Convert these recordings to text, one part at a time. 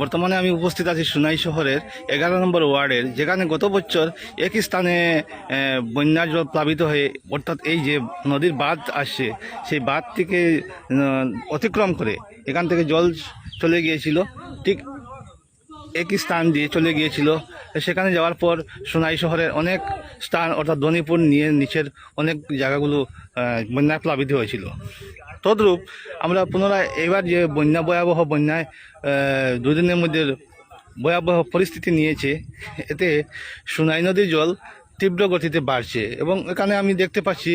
বর্তমানে আমি উপস্থিত আছি সুনাই শহরের এগারো নম্বর ওয়ার্ডের, যেখানে গত বছর একই স্থানে বন্যার জল প্লাবিত হয়ে, অর্থাৎ এই যে নদীর বাঁধ আসছে, সেই বাঁধ থেকে অতিক্রম করে এখান থেকে জল চলে গিয়েছিল, ঠিক একই স্থান দিয়ে চলে গিয়েছিল। সেখানে যাওয়ার পর সোনাই শহরের অনেক স্থান, অর্থাৎ ধনীপুর নিয়ে নিচের অনেক জায়গাগুলো বন্যায় প্লাবিত হয়েছিল। তদ্রূপ আমরা পুনরায় এবার যে বন্যা ভয়াবহ বন্যায় দুদিনের মধ্যে ভয়াবহ পরিস্থিতি নিয়েছে, এতে সোনাই নদীর জল তীব্র গতিতে বাড়ছে এবং এখানে আমি দেখতে পাচ্ছি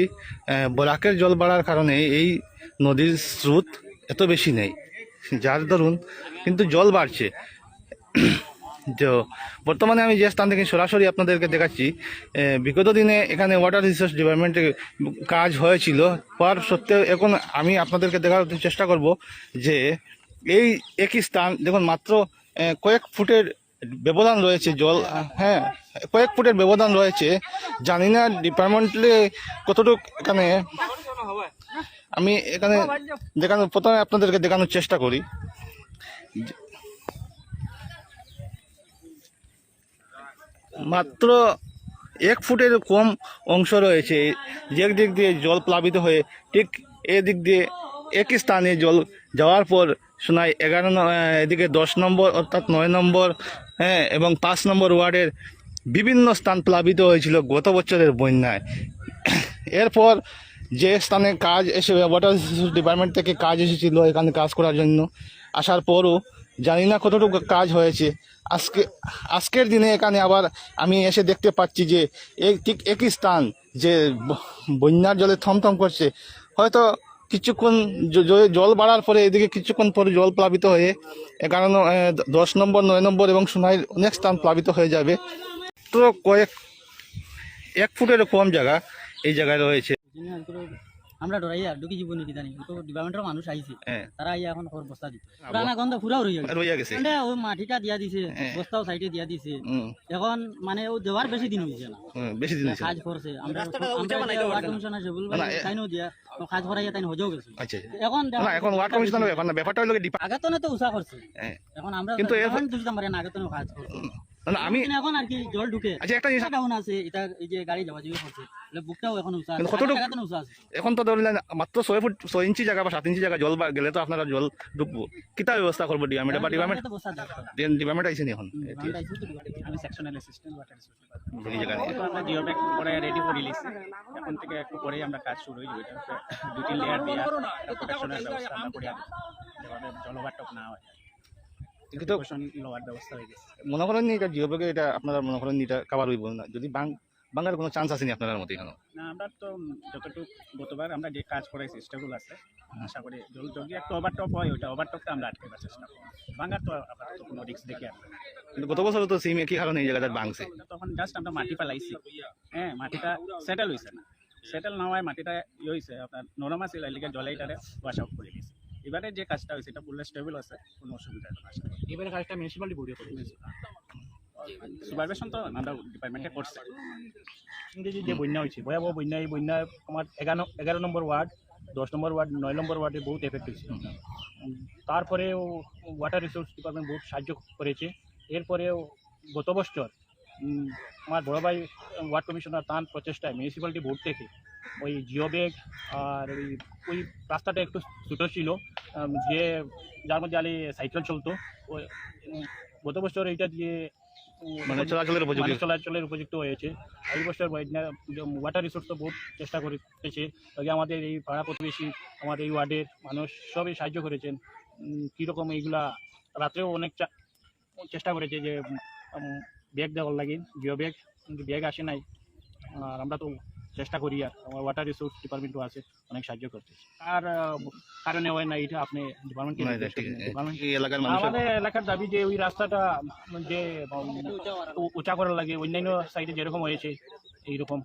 বরাকের জল বাড়ার কারণে এই নদীর স্রোত এত বেশি নেই। যার দরুন কিন্তু জল বাড়ছে। তো বর্তমানে আমি যে স্থান থেকে সরাসরি আপনাদেরকে দেখাচ্ছি বিগত দিনে এখানে ওয়াটার রিসোর্স ডিপার্টমেন্টে কাজ হয়েছিল। হওয়ার সত্ত্বেও এখন আমি আপনাদেরকে দেখার চেষ্টা করব যে এই একই স্থান, দেখুন মাত্র কয়েক ফুটের ব্যবধান রয়েছে জল হ্যাঁ কয়েক ফুটের ব্যবধান রয়েছে। জানি না ডিপার্টমেন্টে কতটুকু এখানে আমি এখানে দেখানো প্রথমে আপনাদেরকে দেখানোর চেষ্টা করি। মাত্র এক ফুটের কম অংশ রয়েছে। যে দিক দিয়ে জল প্লাবিত হয়ে, ঠিক এদিক দিয়ে একই স্থানে জল যাওয়ার পর শোনায় এগারো এদিকে দশ নম্বর, অর্থাৎ নয় নম্বর হ্যাঁ এবং পাঁচ নম্বর ওয়ার্ডের বিভিন্ন স্থান প্লাবিত হয়েছিল গত বছরের বন্যায়। এরপর যে স্থানে কাজ এসে ওয়াটার ডিপার্টমেন্ট থেকে কাজ এসেছিল এখানে কাজ করার জন্য, আসার পরও জানি না কতটুকু কাজ হয়েছে। আজকে, আজকের দিনে এখানে আবার আমি এসে দেখতে পাচ্ছি যে এই ঠিক একই স্থান যে বন্যার জলে থমথম করছে। হয়তো কিছুক্ষণ জল বাড়ার পরে এদিকে কিছুক্ষণ পরে জল প্লাবিত হয়ে এগারো দশ নম্বর, নয় নম্বর এবং সোনাইয়ের অনেক স্থান প্লাবিত হয়ে যাবে। তো কয়েক, এক ফুটেরও কম জায়গা এই জায়গায় রয়েছে। আমরা ডরাইয়া ঢুকি জীব নাকি জানি তো ডিপার্টমেন্টের মানুষ আইছে হ্যাঁ তারা আইয়া এখন খবর বস্তা দিতে পুরানা গন্ধ পুরাও রইয়া গেছে। মানে ওই মাটিটা দিয়া দিছে। বস্তাও সাইডে দিয়া দিছে। এখন মানে ও দেওয়ার বেশি দিন হয়েছে না। বেশি দিন হয়েছে। কাজ করছে আমরা ওয়ার্ড কমিশনার সেবুল না, তাইনো দিয়া। ও কাজ করাইয়া তাই হজেও গেছে। আচ্ছা এখন না এখন ওয়ার্ড কমিশনের ব্যাপার না ব্যাপারটা হলো ডিপার্ট আগে তো না তো উষা করছে হ্যাঁ। এখন আমরা কিন্তু কিন্তু এর- বুঝতাম পারি আগে তো কাজ করছে না আমি এখন আর কি জল ঢুকে। আচ্ছা একটা জিনিস ডাউন আছে এটা এই যে গাড়ি যাওয়া যাওয়া করছে। বুকটাও এখন কিন্তু আছে। কতটুকু- তো উষা আছে। এখন তো ধরলেন মাত্র ছয় ফুট ছয় ইঞ্চি জায়গা বা সাত ইঞ্চি জায়গা জল বা- গেলে তো আপনারা জল ডুববো কিতা ব্যবস্থা করব? ডিপার্টমেন্ট বা ডিপার্টমেন্ট ডিপার্টমেন্ট আইসেনি এখন? আমি সেকশনাল অ্যাসিস্ট্যান্ট ওয়াটার আমরা জিও ব্যাগ করে রেডি করে নিয়েছি এখন থেকে একটু পরেই আমরা কাজ শুরু হয়ে যাবে। হচ্ছে দুটি লেয়ার দিয়ে প্রোটেকশনের ব্যবস্থা আমরা করে জলবাটক না হয়। কিন্তু লওয়ার ব্যবস্থা হয়ে গেছে। মনে করেন এটা জিও ব্যাগে এটা আপনারা মনে করেন এটা কাবার হইব না? যদি বাং বাংলার কোনো চান্স আসেনি আপনার মতো এখানে? না আমরা তো যতটুকু গতবার আমরা যে কাজ করাইছি স্টেবল আছে আশা করি জল যদি একটু ওভারটপ হয় ওইটা ওভারটপটা আমরা আটকাবার চেষ্টা করব। ভাঙার তো আপাতত কোনো রিস্ক দেখি আমরা কিন্তু গত বছর তো সেম একই কারণে এই জায়গাটা ভাঙছে তখন জাস্ট আমরা মাটি ফেলাইছি হ্যাঁ মাটিটা সেটেল হয়েছে না। সেটেল না হয় মাটিটা ইয়ে হয়েছে আপনার নরম আছে এলিকে জলাইটারে ওয়াশ আউট করে। এবারে যে কাজটা হয়েছে এটা পুরো স্টেবল আছে কোনো অসুবিধা নেই আশা করি। এবারে কাজটা মিউনিসিপালিটি বোর্ডে করে সুপারভিশন তো আমাদের ডিপার্টমেন্টে করছে। কিন্তু যে- বন্যা হয়েছে ভয়াবহ বন্যা এই বন্যা আমার এগারো এগারো নম্বর ওয়ার্ড দশ নম্বর ওয়ার্ড নয় নম্বর ওয়ার্ডে বহুত এফেক্ট হয়েছে। তারপরেও ওয়াটার রিসোর্স ডিপার্টমেন্ট বহুত সাহায্য করেছে। এরপরেও গত বছর আমার বড় ভাই ওয়ার্ড কমিশনার তার প্রচেষ্টায় মিউনিসিপ্যালিটি বোর্ড থেকে ওই জিও ব্যাগ আর ওই ওই রাস্তাটা একটু ছোটো ছিল যে যার মধ্যে আলি সাইকেল চলতো ওই গত বছর এইটা দিয়ে মানে চলাচলের উপযোগী। মানুষ চলাচলের উপযুক্ত হয়েছে। এই বছর ওয়াটার রিসোর্স তো বহুত চেষ্টা করেছে আগে আমাদের এই পাড়া প্রতিবেশী আমাদের এই ওয়ার্ডের মানুষ সবই সাহায্য করেছেন। কীরকম এইগুলা রাত্রেও অনেক চেষ্টা করেছে যে ব্যাগ দেওয়ার লাগে জিও ব্যাগ কিন্তু ব্যাগ আসে নাই। আর আমরা তো চেষ্টা করি আর। আমার ওয়াটার রিসোর্স ডিপার্টমেন্টও আছে অনেক সাহায্য করতে। আর কারণে হয় না এটা আপনি ডিপার্টমেন্টকে আমাদের এলাকার দাবি যে ওই রাস্তাটা যে উঁচা করার লাগে অন্যান্য সাইডে যেরকম হয়েছে এইরকম।